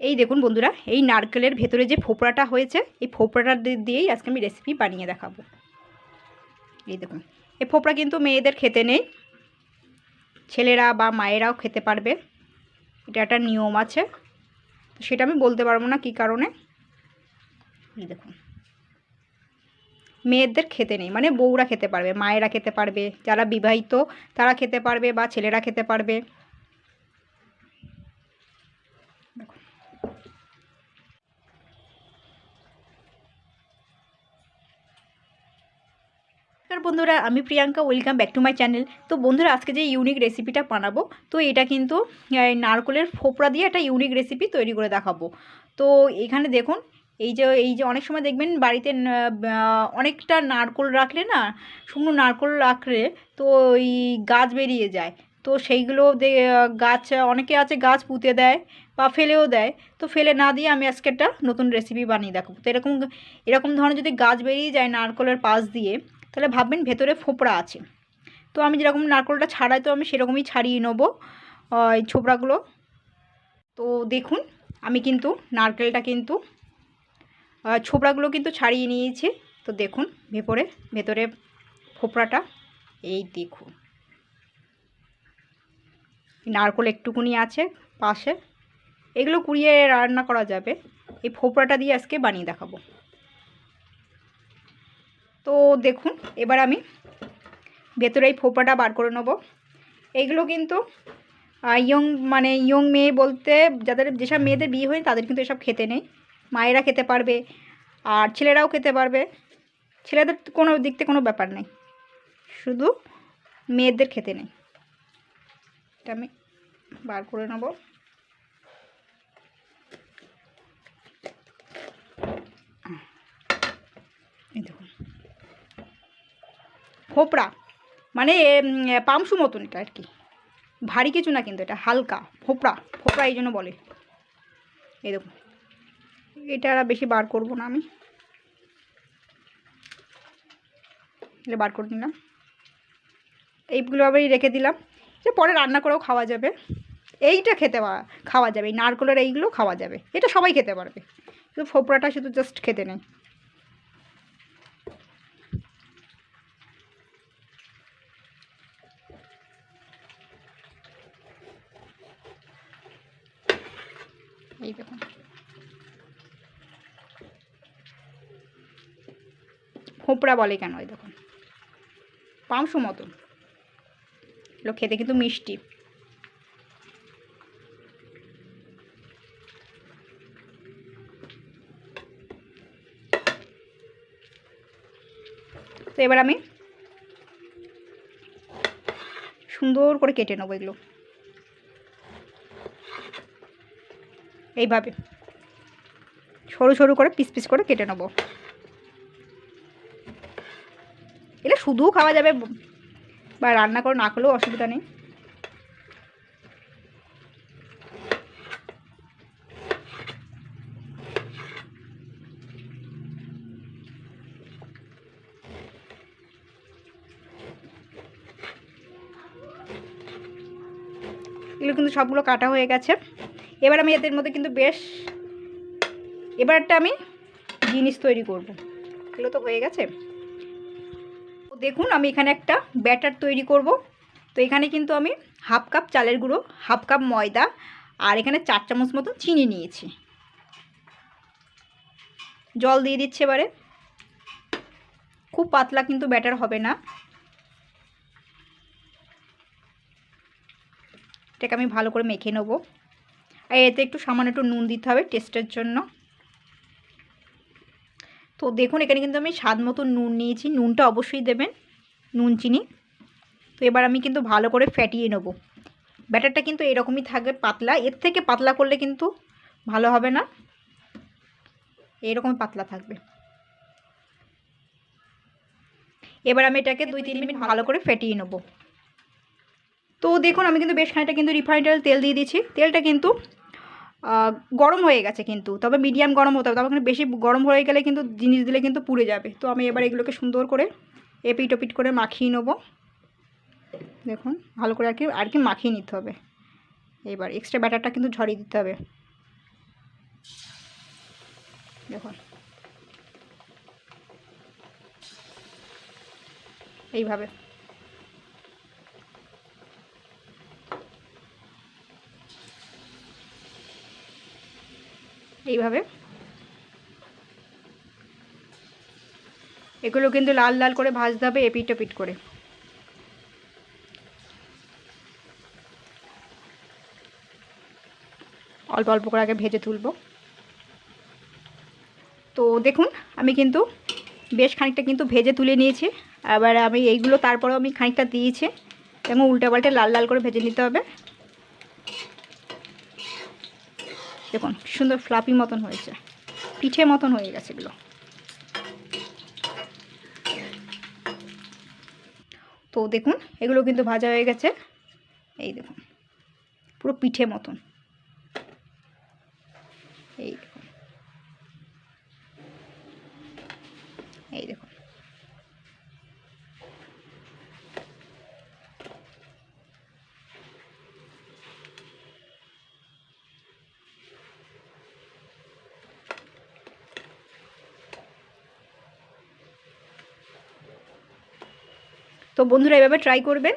এই দেখুন বন্ধুরা, এই নারকেলের ভেতরে যে ফোপড়াটা হয়েছে, এই ফোপড়াটা দিয়েই আজকে আমি রেসিপি বানিয়ে দেখাবো। এই দেখুন এই ফোপড়া কিন্তু মেয়েদের খেতে নেই, ছেলেরা বা মায়েরাও খেতে পারবে। এটা একটা নিয়ম আছে সেটা আমি বলতে পারব না কী কারণে। এই দেখুন, মেয়েদের খেতে নেই মানে বউরা খেতে পারবে, মায়েরা খেতে পারবে, যারা বিবাহিত তারা খেতে পারবে বা ছেলেরা খেতে পারবে। নমস্কার বন্ধুরা, আমি Priyanka welcome back to my channel তো বন্ধুরা, আজকে যে ইউনিক রেসিপিটা বানাবো, তো এটা কিন্তু নারকেলের ফোপড়া দিয়ে একটা ইউনিক রেসিপি তৈরি করে দেখাবো। তো এখানে দেখুন, এই যে এই যে অনেক সময় দেখবেন বাড়িতে অনেকটা নারকোল রাখলে না, শুকনো নারকোল রাখলে তো ওই গাছ বেরিয়ে যায়। তো সেইগুলো গাছ, অনেকে আছে গাছ পুঁতে দেয় বা ফেলেও দেয়। তো ফেলে না দিয়ে আমি আজকে একটা নতুন রেসিপি বানিয়ে দেখাবো। তো এরকম এরকম ধরনের যদি গাছ বেরিয়ে যায় নারকলের পাশ দিয়ে তাহলে ভাববেন ভেতরে ফোপড়া আছে। তো আমি যেরকম নারকলটা ছাড়াই তো আমি সেরকমই ছাড়িয়ে নেব ওই এই ছোবড়াগুলো তো দেখুন আমি কিন্তু নারকেলটা কিন্তু আহ, ছোবড়াগুলো কিন্তু ছাড়িয়ে নিয়েছি। তো দেখুন ভেপরে ভেতরে ফোপড়াটা এই দেখুন। নারকল একটুকুনি আছে পাশে। এগুলো কুড়িয়ে রান্না করা যাবে। এই ফোপড়াটা দিয়ে আজকে বানিয়ে দেখাবো। তো দেখুন, এবার আমি ভেতরে এই ফোপাটা বার করে নেব। এইগুলো কিন্তু ইয়ং মানে ইয়ং মেয়ে বলতে, যাদের যেসব মেয়েদের বিয়ে হয় তাদের কিন্তু এসব খেতে নেই। মায়েরা খেতে পারবে, আর ছেলেরাও খেতে পারবে। ছেলেদের কোনো দিক থেকে কোনো ব্যাপার নেই। শুধু মেয়েদের খেতে নেই। এটা আমি বার করে নেব এই দেখুন ফোপড়া মানে পামসু মতন এটা আর কি। ভারী কিছু না কিন্তু এটা, হালকা ফোপড়া ফোপড়া এই জন্য বলে। এই দেখুন, এটা আর বেশি বার করব না আমি। বার করে নিলাম। এইগুলো আবার রেখে দিলাম। এটা পরে রান্না করেও খাওয়া যাবে। এইটা খেতে খাওয়া যাবে, এই নারকলের এইগুলো খাওয়া যাবে। এটা সবাই খেতে পারবে। শুধু ফোপড়াটা শুধু জাস্ট খেতে নেই। এই দেখুন ফোপড়া বলে কেন ওই দেখুন পাংশু মতন এগুলো খেতে কিন্তু মিষ্টি। তো এবার আমি সুন্দর করে কেটে নেব এগুলো। এইভাবে। সরু সরু করে পিস পিস করে কেটে নেব। এটা শুধুও খাওয়া যাবে বা রান্না করে, না করলেও অসুবিধা নেই। এগুলো কিন্তু সবগুলো কাটা হয়ে গেছে। এবার আমি এদের মধ্যে কিন্তু বেশ এবার একটা আমি জিনিস তৈরি করব। এগুলো তো হয়ে গেছে। দেখুন, আমি এখানে একটা ব্যাটার তৈরি করব। তো এখানে কিন্তু আমি হাফ কাপ চালের গুঁড়ো, হাফ কাপ ময়দা আর এখানে চার চামচ মতো চিনি নিয়েছি। জল দিয়ে দিচ্ছে এবারে। খুব পাতলা কিন্তু ব্যাটার হবে না। এটাকে আমি ভালো করে মেখে নেব। আর এতে একটু সামান্য একটু নুন দিতে হবে টেস্টের জন্য। তো দেখুন, এখানে কিন্তু আমি স্বাদ মতো নুন নিয়েছি। নুনটা অবশ্যই দেবেন, নুন, চিনি। তো এবার আমি কিন্তু ভালো করে ফ্যাটিয়ে নেব। ব্যাটারটা কিন্তু এরকমই থাকবে পাতলা। এর থেকে পাতলা করলে কিন্তু ভালো হবে না। এরকম পাতলা থাকবে। এবার আমি এটাকে দুই, তিন মিনিট ভালো করে ফেটিয়ে নেব। তো দেখুন, আমি কিন্তু বেশ খানিকটা কিন্তু রিফাইন্ড তেল দিয়ে দিয়েছি। তেলটা কিন্তু গরম হয়ে গেছে কিন্তু, তবে মিডিয়াম গরম হতে হবে, তবে কিন্তু বেশি গরম হয়ে গেলে কিন্তু জিনিস দিলে কিন্তু পুড়ে যাবে। তো আমি এবার এগুলোকে সুন্দর করে এপিট ওপিট করে মাখিয়ে নেব। দেখুন, ভালো করে আর কি আর কি মাখিয়ে নিতে হবে। এবার এক্সট্রা ব্যাটারটা কিন্তু ঝরিয়ে দিতে হবে। দেখুন। এইভাবে। এইভাবে। এগুলো কিন্তু লাল লাল করে ভাজতে হবে, এপিট ওপিট করে। অল্প অল্প করে আগে ভেজে তুলব। তো দেখুন, আমি কিন্তু বেশ খানিকটা কিন্তু ভেজে তুলে নিয়েছি। আবার আমি এইগুলো তারপরেও আমি খানিকটা দিয়েছি। এবং উল্টা পাল্টে লাল লাল করে ভেজে নিতে হবে। দেখুন, সুন্দর ফ্লাপি মতন হয়েছে। পিঠে মতন হয়ে গেছে এগুলো। তো দেখুন, এগুলো কিন্তু ভাজা হয়ে গেছে। এই দেখুন, পুরো পিঠে মতন। এই দেখুন। এই দেখুন। তো বন্ধুরা এভাবে ট্রাই করবেন